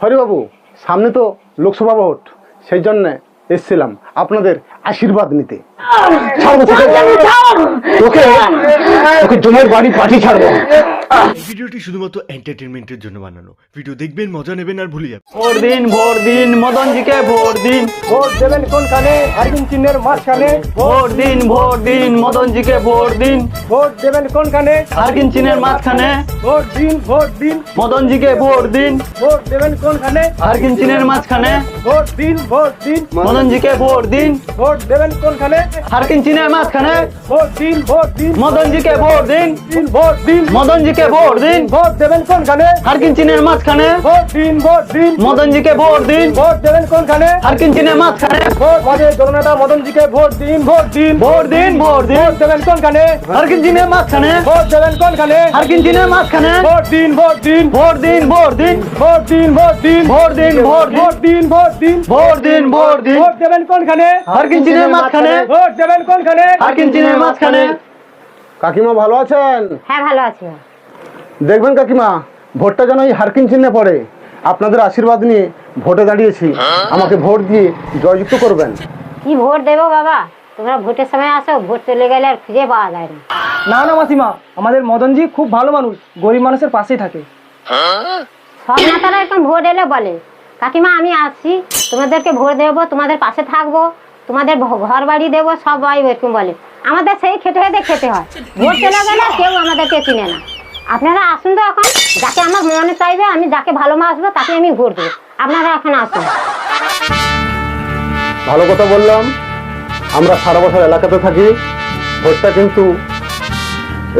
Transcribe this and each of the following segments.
হরিবাবু সামনে তো লোকসভা ভোট সেই জন্যে এসছিলাম আপনাদের আশীর্বাদ নিতে। তোকে। জমের বাড়ি পাঠি ছাড়বো। ভিডিওটি শুধুমাত্র এন্টারটেনমেন্টের জন্য বানানো। ভিডিও দেখবেন মজা নেবেন আর ভুলে যাবেন। ভোট দিন ভোট দিন মদনজিকে ভোট দিন। ভোট দেবেন চিহ্নের মাঝখানে। ভোট দিন ভোট দিন মদনজিকে ভোট দিন। ভোট দেবেন কোনখানে হারকিন চিনের মাঝখানে। ভোট দিন ভোট দিন। মদনজিকে ভোট দিন। ভোট দেবেন কোনখানে হারকিন চিনের মাঝখানে। ভোট দিন ভোট দিন। মদনজিকে ভোট দিন ভোট দেবেন কোনখানে হারকিন চিনের মাঝখানে ভোট দিন ভোট দিন মদনজিকে ভোট দিন দিন ভোট দিন মদনজিকে ভোট দিন ভোট দেবেন কোনখানে হারকিন চিনের মাঝখানে ভোট দিন ভোট দিন মদনজিকে ভোট দিন ভোট দেবেন কোনখানে হারকিন চিনের মাঝখানে ভোট মাঝে জননেতা মদনজিকে ভোট দিন ভোট দিন ভোট দিন ভোট দিন ভোট দেবেন কোনখানে হারকিন চিনের মাঝখানে ভোট দেবেন কোনখানে হারকিন চিনের মাঝখানে ভোট দিন ভোট দিন ভোট দিন ভোট দিন ভোট দিন ভোট দিন ভোট দিন ভোট দিন ভোট দিন ভোট দিন ভোট দিন ভোট দিন ভোট দেবেন কোনখানে? হারকিন চিনের মাঝখানে। ভোট দেবেন কোনখানে? হারকিন চিনের মাঝখানে। কাকিমা ভালো আছেন? হ্যাঁ ভালো আছি। দেখবেন কাকিমা ভোটটা যেন এই হারকিন চিহ্নে পড়ে। আপনাদের আশীর্বাদ নিয়ে ভোটে দাঁড়িয়েছি। আমাকে ভোট দিয়ে জয়যুক্ত করবেন। কি ভোট দেবো বাবা? তোমরা ভোটের সময় আসো ভোট চলে গেলে আর খুঁজে পাওয়া যায় না। না না মাসিমা আমাদের মদনজি খুব ভালো মানুষ গরিব মানুষের পাশেই থাকে। সব নেতারা এরকম ভোট এলে বলে। কাকিমা, আমি আসছি তোমাদেরকে ভোট দেবো, তোমাদের পাশে থাকব, তোমাদের ঘর বাড়ি দেবো, সবাই এরকম বলে। আমাদের সেই খেটে খেতে খেতে হয়। ভোট চলে গেলে কেউ আমাদেরকে চিনে না। আপনারা আসুন তো এখন। যাকে আমার মনে চাইবে, আমি যাকে ভালোবাসবো তাকে আমি ভোট দেবো। আপনারা এখন আসুন। ভালো কথা বললাম। আমরা সারা বছর এলাকাতে থাকি। ভোটটা কিন্তু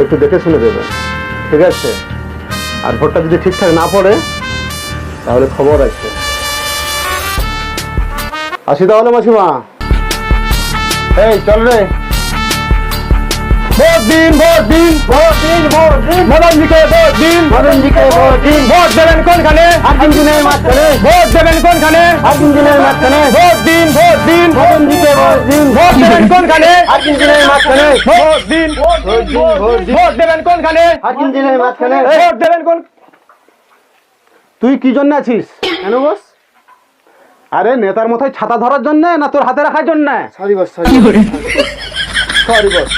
একটু দেখে শুনে দেবেন। ঠিক আছে? আর ভোটটা যদি ঠিকঠাক না পড়ে, তাহলে খবর আছে। আসি তাহলে মাসিমা এই চল রে ভোট দিন ভোট দিন ভোট দিন ভোট দিন ভোট দিন ভোট দিন ভোট দেবেন কোনখানে হাকিম দিনের মাঝখানে ভোট দেবেন কোনখানে দিনের মাঝখানে ভোট দিন ভোট দিন ভোট দিন ভোট দেবেন কোনখানে দিনের মাঝখানে ভোট দিন ভোট দিন ভোট দেবেন কোনখানে হাকিম দিনের মাঝখানে ভোট দেবেন কোন তুই কি জন্য আছিস কেন বস আরে নেতার মাথায় ছাতা ধরার জন্য না তোর হাতে রাখার জন্য? Sorry boss sorry sorry boss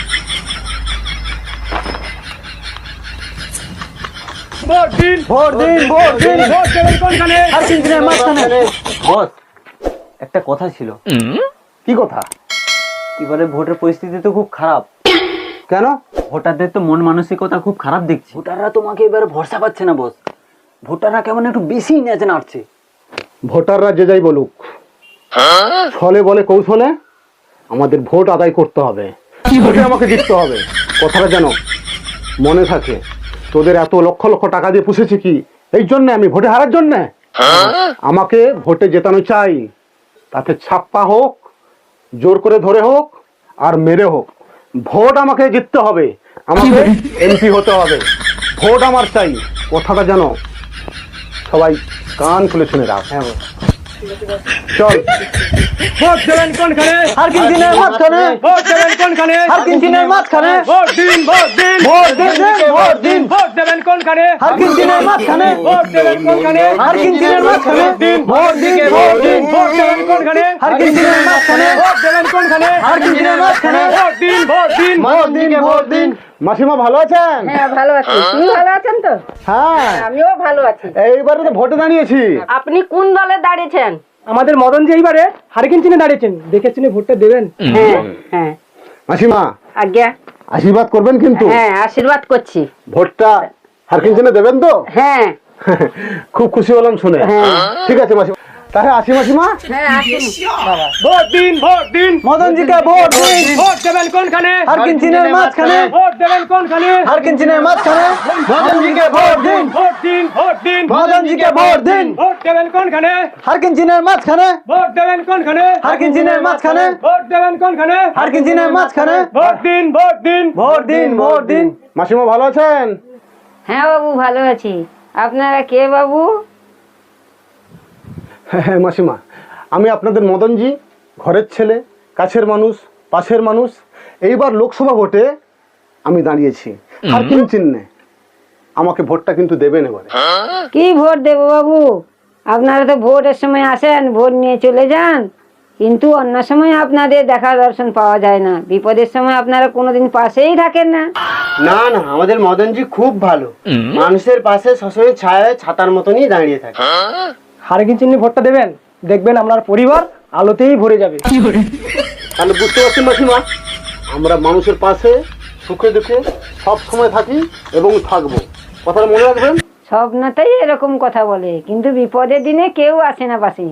একটা কথা ছিল। কি কথা? এবারে ভোটের পরিস্থিতি তো খুব খারাপ। কেন? ভোটারদের তো মন মানসিকতা খুব খারাপ দেখছি। ভোটাররা তোমাকে এবারে ভরসা পাচ্ছে না বস ভোটাররা কেমন একটু বেশি নেচে নাড়ছে। ভোটাররা যে যাই বলুক। ছলে বলে কৌশলে আমাদের ভোট আদায় করতে হবে। ভোটে আমাকে জিততে হবে। কথাটা যেন মনে থাকে, তোদের এত লক্ষ লক্ষ টাকা দিয়ে পুষেছি কি? এই জন্য আমি ভোটে হারার জন্য। আমাকে ভোটে জেতানো চাই। তাতে ছাপ্পা হোক, জোর করে ধরে হোক, আর মেরে হোক। ভোট আমাকে জিততে হবে। আমাকে এমপি হতে হবে। ভোট আমার চাই। কথাটা যেন সবাই কান খুলে শুনে রাখ। হ্যাঁ চল ভোট দেবেন কোনখানে? হারকিন চিনের মাঝখানে ভোট দেবেন কোনখানে? চিনের মাঝখানে। ভোট দিন ভোট দিন। ভোট দিন, ভোট দিন। ভোট দেবেন কোনখানে? চিনের মাঝখানে। ভোট দেবেন কোনখানে? চিনের মাঝখানে। দিন ভোট দিন ভোট দিন ভোট দেবেন কোনখানে? চিনের মাঝখানে। ভোট দেবেন কোনখানে? চিনের মাঝখানে। ভোট দিন ভোট দিন। ভোট দিন ভোট দিন। মাসিমা ভালো আছেন? হ্যাঁ ভালো আছি। তুমি ভালো আছেন তো? হ্যাঁ। আমিও ভালো আছি। এইবারে তো ভোটে দাঁড়িয়েছি। আপনি কোন দলে দাঁড়িয়েছেন? আমাদের মদন যে এইবারে হারিকিন চিনে দাঁড়িয়েছেন দেখে চিনে ভোটটা দেবেন? হ্যাঁ হ্যাঁ। মাসিমা আজ্ঞা। আশীর্বাদ করবেন কিন্তু। হ্যাঁ আশীর্বাদ করছি। ভোটটা হারকিনজনে দেবেন তো? হ্যাঁ। খুব খুশি হলাম শুনে। ঠিক আছে মাসিমা। তাহলে আসি মাসিমা হ্যাঁ ভোট দিন ভোট দিন। মদনজিকে ভোট দিন। ভোট দেবেন কোনখানে? হারকিন চিনের মাঝখানে। ভোট দেবেন কোনখানে? হারকিন চিনের মাঝখানে। মদনজিকে ভোট দিন। ভোট দিন। ভোট দিন। মদনজিকে ভোট দিন। ভোট দেবেন কোনখানে? হারকিন চিনের মাঝখানে। ভোট দেবেন কোনখানে? হারকিন চিনের মাঝখানে। ভোট দেবেন কোনখানে? হারকিন চিনের মাঝখানে। ভোট দিন ভোট দিন। ভোট দিন ভোট দিন। মাসিমা ভালো আছেন? হ্যাঁ বাবু ভালো আছি। আপনারা কে বাবু? হ্যাঁ হ্যাঁ মাসিমা। আমি আপনাদের মদনজি ঘরের ছেলে কাছের মানুষ পাশের মানুষ এইবার লোকসভা ভোটে আমি দাঁড়িয়েছি। আর হারকিন চিহ্নে? আমাকে ভোটটা কিন্তু দেবেন এবারে। কি ভোট দেবো বাবু? আপনারা তো ভোটের সময় আসেন ভোট নিয়ে চলে যান। কিন্তু অন্য সময় আপনাদের দেখা দর্শন পাওয়া যায় না। বিপদের সময় আপনারা কোনোদিন পাশেই থাকেন না। না না আমাদের মদনজি খুব ভালো। মানুষের পাশে সবসময় ছায়া ছাতার মতনই দাঁড়িয়ে থাকে। হারকিন চিহ্নে ভোটটা দেবেন দেখবেন আপনার পরিবার আলোতেই ভরে যাবে। তাহলে বুঝতে পারছেন মাসিমা আমরা মানুষের পাশে সুখে দুঃখে সব সময় থাকি এবং থাকব। কথাটা মনে রাখবেন? সব নেতাই এরকম কথা বলে কিন্তু বিপদের দিনে কেউ আসে না পাশে।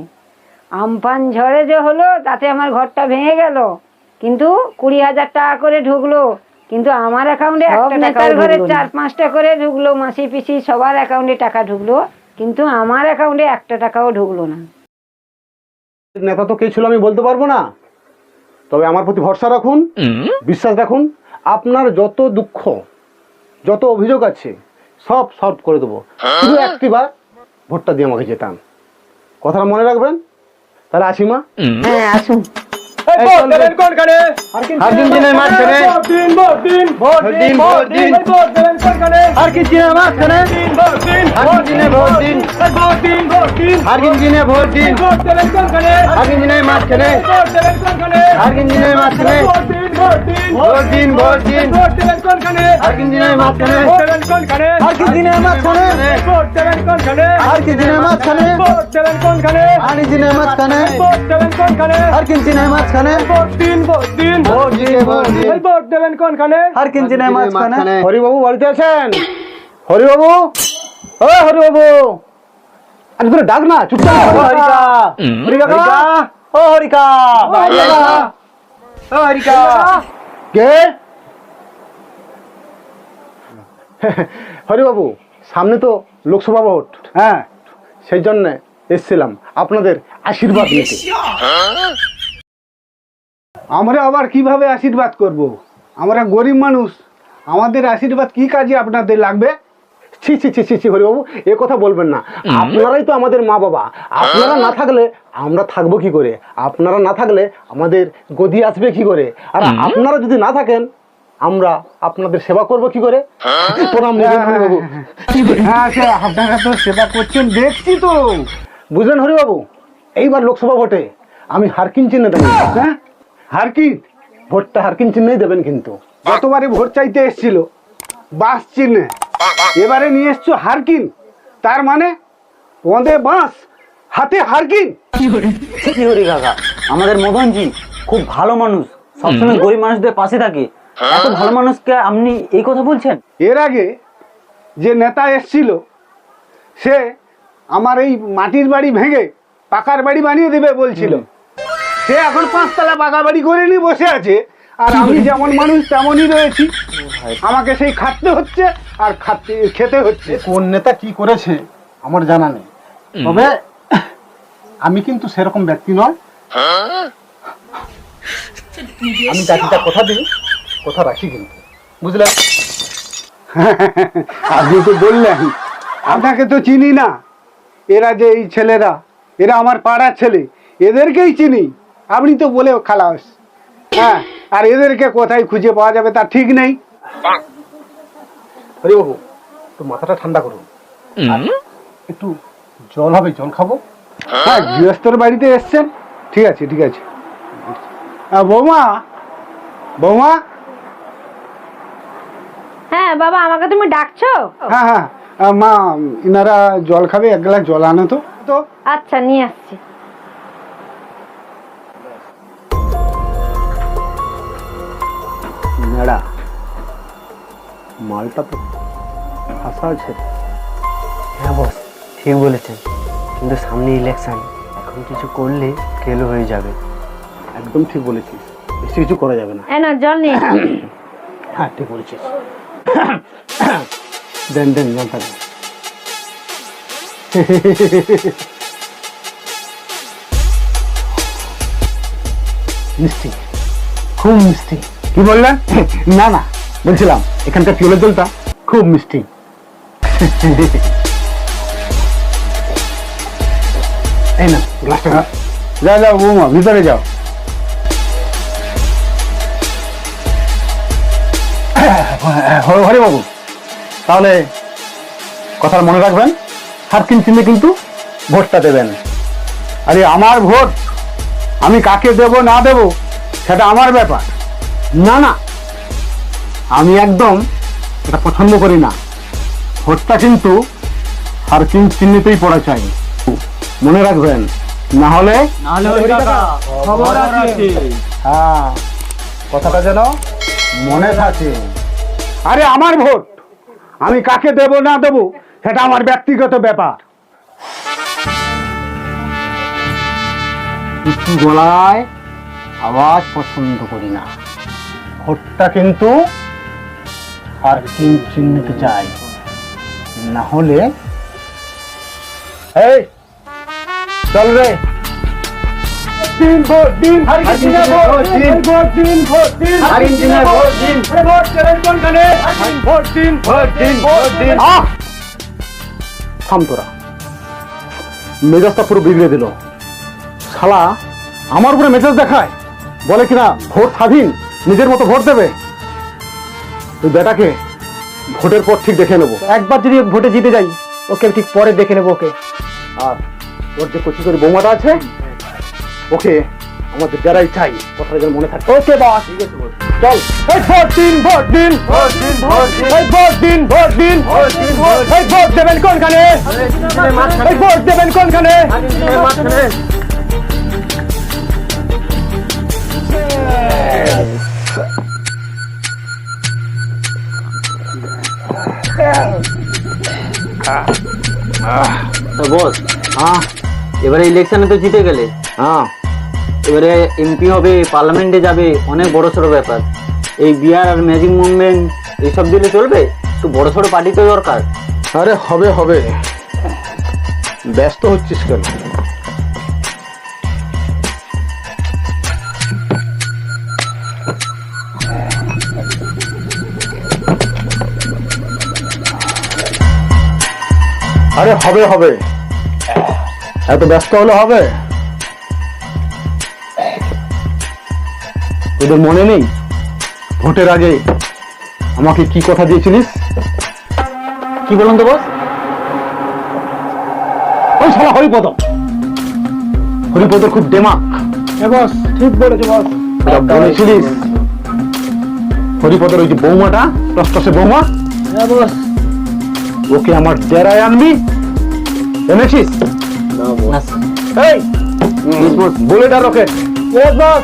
আমফান ঝড়ে যে হলো তাতে আমার ঘরটা ভেঙে গেল। কিন্তু কুড়ি হাজার টাকা করে ঢুকলো কিন্তু আমার অ্যাকাউন্টে একটা নেতার ঘরে চার পাঁচটা করে ঢুকলো মাসি পিসি সবার অ্যাকাউন্টে টাকা ঢুকলো। কিন্তু আমার অ্যাকাউন্টে একটা টাকাও ঢুকলো না। নেতা তো কে ছিল আমি বলতে পারব না। তবে আমার প্রতি ভরসা রাখুন বিশ্বাস রাখুন আপনার যত দুঃখ যত অভিযোগ আছে সব সলভ করে দেবো। শুধু একটিবার ভোটটা দিয়ে আমাকে যেতাম কথাটা মনে রাখবেন? তাহলে আসিমা হ্যাঁ আসুন। হারকিন মাঝখানে। চিহ্নের মাঝখানে। হারকিন ভোট দিন হারকিন ভোট দিন। হারকিন মাঝখানে। হারকিন মাঝখানে। ভোট দিন ভোট দিন। হারকিন চিহ্নের মাঝখানে। হারকিন চিহ্নের মাঝখানে। হারকিন চিহ্নের মাঝখানে হারকিন চিহ্নের মাঝখানে হারকিন চিহ্নের মাঝখানে ভোট দিন ভোট দিন হারকিন চিহ্নের মাঝখানে? হরিবাবু বাড়িতে আছেন? হরিবাবু? ও হরিবাবু। আজ করে ডাক না চুপচাপ হরিকা। হরিকা। ও হরিকা। ও হরিকা কে? হরিবাবু সামনে তো লোকসভা ভোট। হ্যাঁ। সেই জন্য এসছিলাম। আপনাদের আশীর্বাদ নিতে। আমরা আবার কীভাবে আশীর্বাদ করব। আমরা গরিব মানুষ আমাদের আশীর্বাদ কি কাজে আপনাদের লাগবে? ছি ছি ছি ছি ছি হরিবাবু এ কথা বলবেন না। আপনারাই তো আমাদের মা বাবা। আপনারা না থাকলে আমরা থাকব কি করে? আপনারা না থাকলে আমাদের গদি আসবে কি করে? আর আপনারা যদি না থাকেন আমরা আপনাদের সেবা করব কি করে? প্রণাম হরিবাবু। হ্যাঁ আপনারা তো সেবা করছেন দেখছি তো। বুঝলেন হরিবাবু? এইবার লোকসভা ভোটে আমি হারকিন চিহ্ন দেবেন হ্যাঁ? হারকিন ভোটটা হারকিন চিহ্নেই দেবেন কিন্তু। গতবারে ভোট চাইতে এসছিল বাস চিহ্নে। এবারে নিয়ে এসছো হারকিন তার মানে পদে বাঁশ হাতে হারকিন। কি হরি কাকা? আমাদের মদনজি খুব ভালো মানুষ। সবসময় গরিব মানুষদের পাশে থাকে। এত ভালো মানুষকে আপনি এই কথা বলছেন? এর আগে যে নেতা এসছিল সে আমার এই মাটির বাড়ি ভেঙে পাকার বাড়ি বানিয়ে দেবে বলছিল। সে এখন পাঁচতলা পাকা বাড়ি করে নিয়ে বসে আছে। আর আমি যেমন মানুষ তেমনই রয়েছি। আমাকে সেই খাটতে হচ্ছে আর খাটতে খেতে হচ্ছে। কোন নেতা কি করেছে আমার জানা নেই। তবে আমি কিন্তু সেরকম ব্যক্তি নয়। আমি জাতিটা কথা দিই কথা রাখি কিন্তু। বুঝলেন আপনি তো বললেন আপনাকে তো চিনি না। এরা যে এই ছেলেরা এরা আমার পাড়ার ছেলে এদেরকেই চিনি। আপনি তো বলে খালাস হ্যাঁ আর এদেরকে কোথায় খুঁজে পাওয়া যাবে তা ঠিক নেই। হরিবাবু একটু মাথাটা ঠান্ডা করুন। একটু জল হবে জল খাব। হ্যাঁ গৃহস্থর বাড়িতে এসছেন? ঠিক আছে ঠিক আছে। বৌমা বৌমা। হ্যাঁ বাবা আমাকে তুমি ডাকছো? হ্যাঁ হ্যাঁ। মা ইনারা জল খাবে এক গ্লাস জল আনো তো তো। আচ্ছা নিয়ে আসছি। নেড়া মালটা তো ফাঁসা আছে। হ্যাঁ বস ঠিক বলেছেন। কিন্তু সামনে ইলেকশন এখন কিছু করলে ফেল হয়ে যাবে। একদম ঠিক বলেছিস। বেশি কিছু করা যাবে না। না জল নিয়ে হ্যাঁ ঠিক বলেছিস। দেন দেন জল থাকবে মিষ্টি। খুব মিষ্টি। কি বললেন না না, বলছিলাম, এখানকার টিউলের জলটা খুব মিষ্টি। এই না গ্লাসটা নাও। যাও বৌমা, ভিতরে যাও। হরে হরে বাবু, তাহলে কথা মনে রাখবেন হারকিন চিহ্নে কিন্তু ভোটটা দেবেন। আরে, আমার ভোট, আমি কাকে দেব, না দেব, সেটা আমার ব্যাপার। না না। আমি একদম এটা পছন্দ করি না। ভোটটা কিন্তু আর কিন চিহ্নিতেই পড়া চাই। মনে রাখবেন না হলে হ্যাঁ কথাটা যেন মনে থাকে। আরে আমার ভোট। আমি কাকে দেব না দেব সেটা আমার ব্যক্তিগত ব্যাপার। উঁচু গলায় আওয়াজ পছন্দ করি না। ভোটটা কিন্তু আর কিন চিহ্নিতে চাই। না হলে এই চল রে। Vote vote vote vote vote vote vote. Vote vote আহ! থাম তোরা। মেজাজটা পুরো বিগড়ে দিল। শালা আমার উপরে মেজাজ দেখায়। বলে কিনা ভোট স্বাধীন। নিজের মতো ভোট দেবে? তুই বেটাকে ভোটের পর ঠিক দেখে নেব। একবার যদি ভোটে জিতে যাই ওকে ঠিক পরে দেখে নেব ওকে। আর ওর যে কচি করে বৌমাটা আছে ওকে আমাদের যারাই চাই কথাটা যেন মনে থাকে। ওকে বস। ঠিক আছে চল। এই ভোট দিন ভোট দিন। ভোট দিন ভোট দিন। এই ভোট দিন ভোট দিন। ভোট দিন ভোট এই ভোট দেবেন কোনখানে? এই ভোট দেবেন কোনখানে? বস হ্যাঁ? এবারে ইলেকশনে তো জিতে গেলে হ্যাঁ? এবারে এমপি হবে পার্লামেন্টে যাবে, অনেক বড় সড়ো ব্যাপার। এই বিয়ার আর ম্যাজিক মুভমেন্ট এইসব দিলে চলবে? একটু বড় সড়ো পার্টি তো দরকার। আরে হবে হবে। ব্যস্ত হচ্ছিস কেন? আরে হবে হবে। এত ব্যস্ত হলে হবে? তোদের মনে নেই? ভোটের আগে আমাকে কি কথা দিয়েছিলিস? কি বলুন তো বস ওই শালা হরিপদ। হরিপদ খুব দেমাক। হ্যাঁ বস ঠিক বলেছ বস। বলেছিলিস? হরিপদের ওই যে বৌমাটা টসটসে বৌমা? বস। ওকে আমার ডেরায় আনবি? এনেছিস? এই বুলেট আর রকেট ইয়েস বস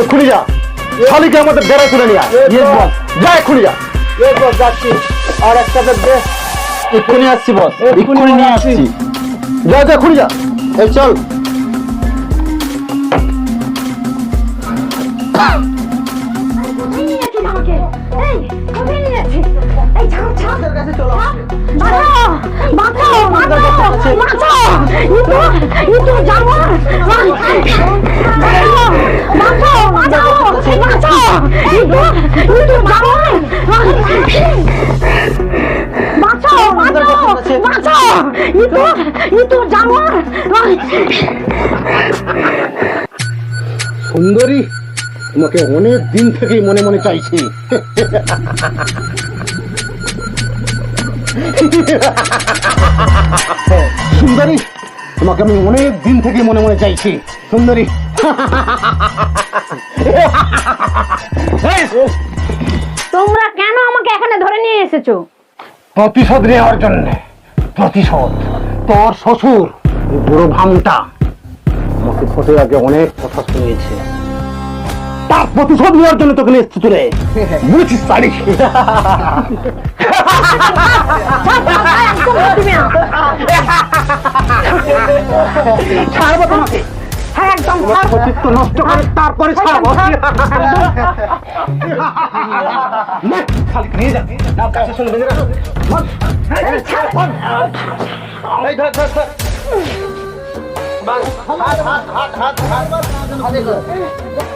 এক্ষুনি যা। শালিকে আমাদের ডেরায় তুলে নিয়ে. যা এক্ষুনি যা। ইয়েস বস যাচ্ছি। আর একটা এক্ষুনি আসছি বস এক্ষুনি নিয়ে আসছি। যা যা এক্ষুনি যা। এই চল। সুন্দরী তোমাকে অনেক দিন থেকেই মনে মনে চাইছি। সুন্দরী তোমাকে আমি অনেক দিন থেকে মনে মনে চাইছি। সুন্দরী। তোমরা কেন আমাকে এখানে ধরে নিয়ে এসেছ? প্রতিশোধ নেওয়ার জন্য। প্রতিশোধ। তোর শ্বশুর বুড়ো ভামটা আমাকে ভোটের আগে অনেক কথা শুনিয়েছে। তার প্রতিশোধ নেওয়ার জন্য তোকে একদম হ্যাঁ নষ্ট করে তারপরে নিয়ে যা না কাছে।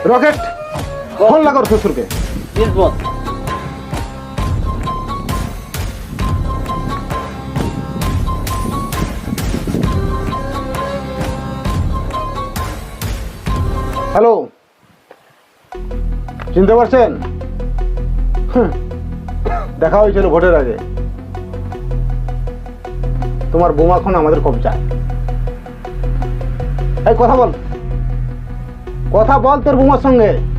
রকেট লাগাও ওর শ্বশুরকে। হ্যালো। চিনতে পারছেন? দেখা হয়েছিল ভোটের আগে। তোমার বোমা এখন আমাদের কবজায় এই কথা বল। কথা বল তোর বোমার সঙ্গে।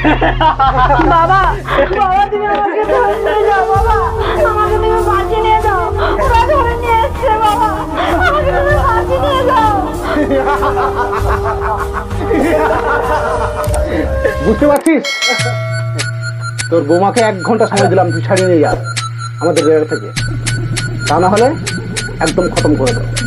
বাবা বাবা, তুমি আমাকে ধরে নিয়ে যাও, বাবা। আমাকে তুমি বাঁচিয়ে নিয়ে যাও। ওরা ধরে নিয়ে এসছে, বাবা। আমাকে তুমি বাঁচিয়ে নিয়ে যাও। বুঝতে পারছিস? তোর বোমাকে এক ঘণ্টা সময় দিলাম, তুই ছাড়িয়ে নিয়ে যা। আমাদের জায়গা থেকে। তা না হলে একদম খতম করে দেবো।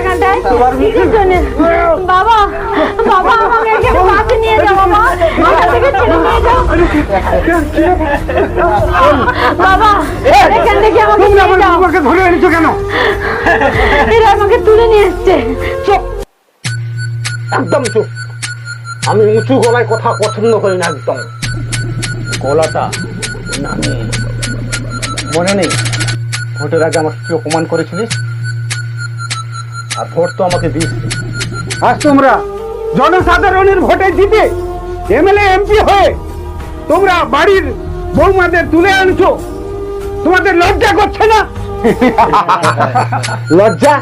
এখানটায় কিসের জন্য? বাবা বাবা আমাকে এখানে বাঁচিয়ে নিয়ে যাও বাবা। মাথা থেকে ছেড়ে নিয়ে যাও। বাবা এখান থেকে আমাকে নিয়ে যাও। আমাকে ধরে এনেছো কেন? এরা আমাকে তুলে নিয়ে এসছে। চুপ। একদম চুপ। আমি উঁচু গলায় কথা পছন্দ করি না একদম। গলাটা মনে নেই। ভোটের আগে আমাকে কি অপমান করেছিলিস? আর ভোট তো আমাকে দিস। আজ তোমরা জনসাধারণের ভোটে জিতে এমএলএ এমপি হয়ে তোমরা বাড়ির বৌমাদের তুলে আনছো। তোমাদের লজ্জা করছে না? লজ্জা?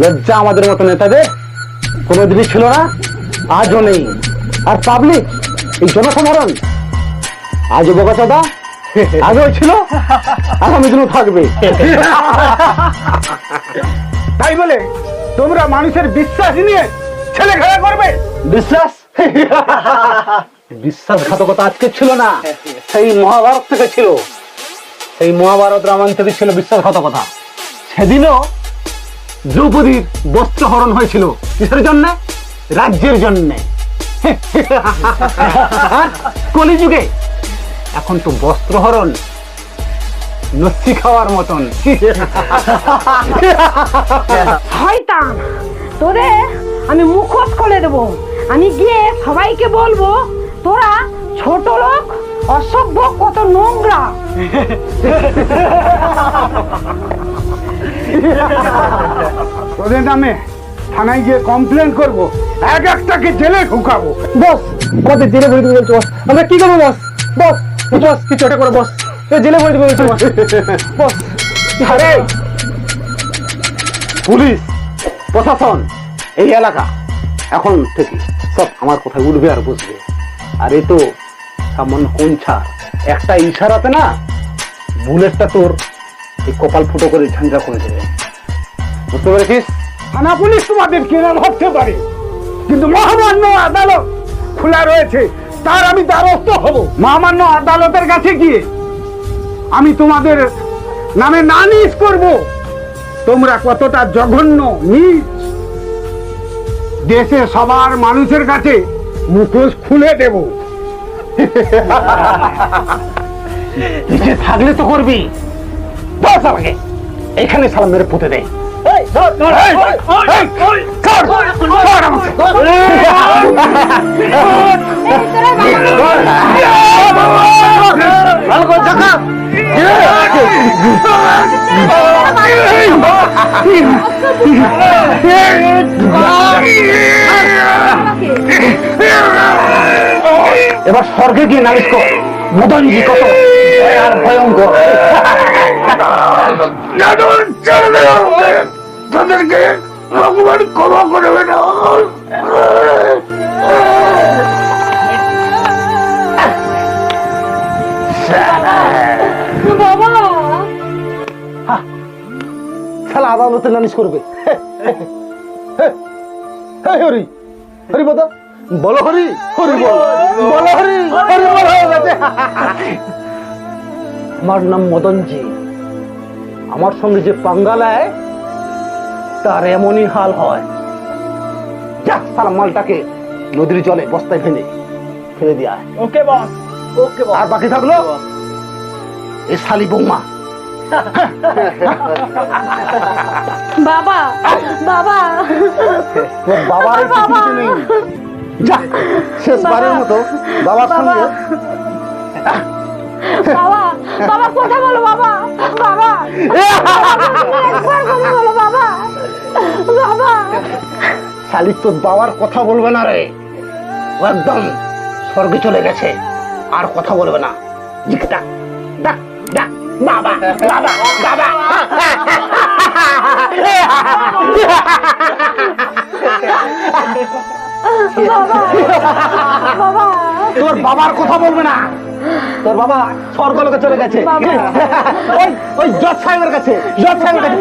লজ্জা আমাদের মতো নেতাদের কোনোদিনই ছিল না আজও নেই। আর পাবলিক এই জনসাধারণ আজও বোকাচাদা আগেও ছিল আগামী দিনও থাকবে। তাই বলে তোমরা মানুষের বিশ্বাস নিয়ে ছেলে খেলা করবে। বিশ্বাস? বিশ্বাসঘাতকতা আজকে ছিল না। সেই মহাভারত থেকে ছিল। সেই মহাভারত রামায়ণ থেকে ছিল বিশ্বাসঘাতকতা। সেদিনও দ্রৌপদীর বস্ত্র হরণ হয়েছিল কিসের জন্য? রাজ্যের জন্য। কলিযুগে। এখন তো বস্ত্র হরণ খাওয়ার মতন। শয়তান তোদের আমি মুখোশ খুলে দেবো। আমি গিয়ে সবাইকে বলব তোরা ছোট লোক অসভ্য কত নোংরা। তোদের নামে থানায় গিয়ে কমপ্লেন করব এক একটাকে জেলে ঢুকাবো। বস আমাদের জেলে দিবে বলছো বস আমরা কি করব বস? বস বস কিছু একটা করে বস। জেলে ভরে দিবে আরে! পুলিশ প্রশাসন এই এলাকা এখন থেকে সব আমার কোথায় উঠবে আর বসবে। আর এ তো সামান্য কোনছা একটা ইশারাতে না? বুলেটটা তোর এই কপাল ফুটো করে ঝঞ্ঝা করে দেবে। বুঝতে পেরেছিস? থানা পুলিশ তোমাদের কেনা ভাবতে পারে। কিন্তু মহামান্য আদালত খোলা রয়েছে। তার আমি দ্বারস্থ হব। মহামান্য আদালতের কাছে গিয়ে আমি তোমাদের নামে নালিশ করব তোমরা কতটা জঘন্য নিচ দেশে সবার মানুষের কাছে মুখোশ খুলে দেব নিচে থাকলে তো করবি বস আমাকে এখানে সালাম মেরে পুঁতে দেয়। ভালো করে দেখা এবার স্বর্গে গিয়ে নালিশ কর। মদনজি কত? আর ভয়ঙ্কর। তাদেরকে ভগবান ক্ষমা করবে না। শালা আদালতে নালিশ করবে। হরি হরি বদ। বলো হরি হরি বল। বলো হরি হরি বল হয়ে গেছে আমার নাম মদনজি। আমার সঙ্গে যে পাঙ্গা নেয় তার এমনই হাল হয়। যা সালা মালটাকে নদীর জলে বস্তায় ফেলে ফেলে দিয়া ওকে বস ওকে আর বাকি থাকল? এ শালি বৌমা। বাবা বাবা। বাবার নেই। যা শেষবারের মতো বাবার সঙ্গে বাবা বাবা কথা বলো বাবা। বাবা একবার কথা বলো বাবা। বাবা। শালিক তোর বাবার কথা বলবে না রে। একদম স্বর্গে চলে গেছে। আর কথা বলবে না। জিক ডাক ডাক ডাক বাবা বাবা বাবা তোর বাবার কথা বলবে না। তোর বাবা স্বর্গলোকে চলে গেছে। ওই ওই জজ সাহেবের কাছে জজ সাহেবের কাছে।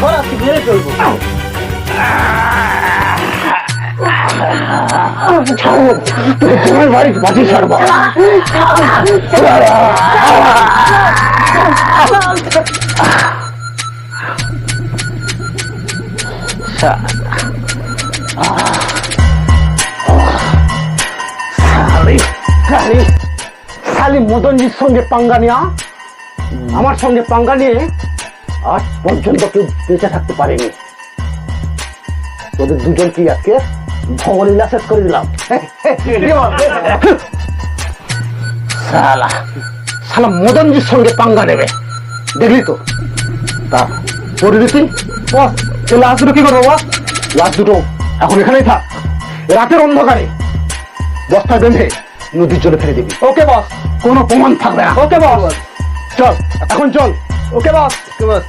허락 비밀의 결국. 차원, 정말 말이 맞을 사람아. 차원, 차원. শালি মদনজির সঙ্গে পাঙ্গা নেওয়া আমার সঙ্গে পাঙ্গা নিয়ে আজ পর্যন্ত কেউ বেঁচে থাকতে পারেনি। তোদের দুজন কি আজকে ভবলীলা শেষ করে দিলাম? শালা শালা মদনজির সঙ্গে পাঙ্গা নেবে। দেখলি তো তা পরিণতি? বস লাশ দুটো কি করব বস? লাশ দুটো এখন এখানেই থাক। রাতের অন্ধকারে বস্তা বেঁধে নদীর জলে ফেলে দিবি। ওকে বস? কোনো প্রমাণ থাকবে না। ওকে বস। চল এখন চল। ওকে বস? ওকে বস।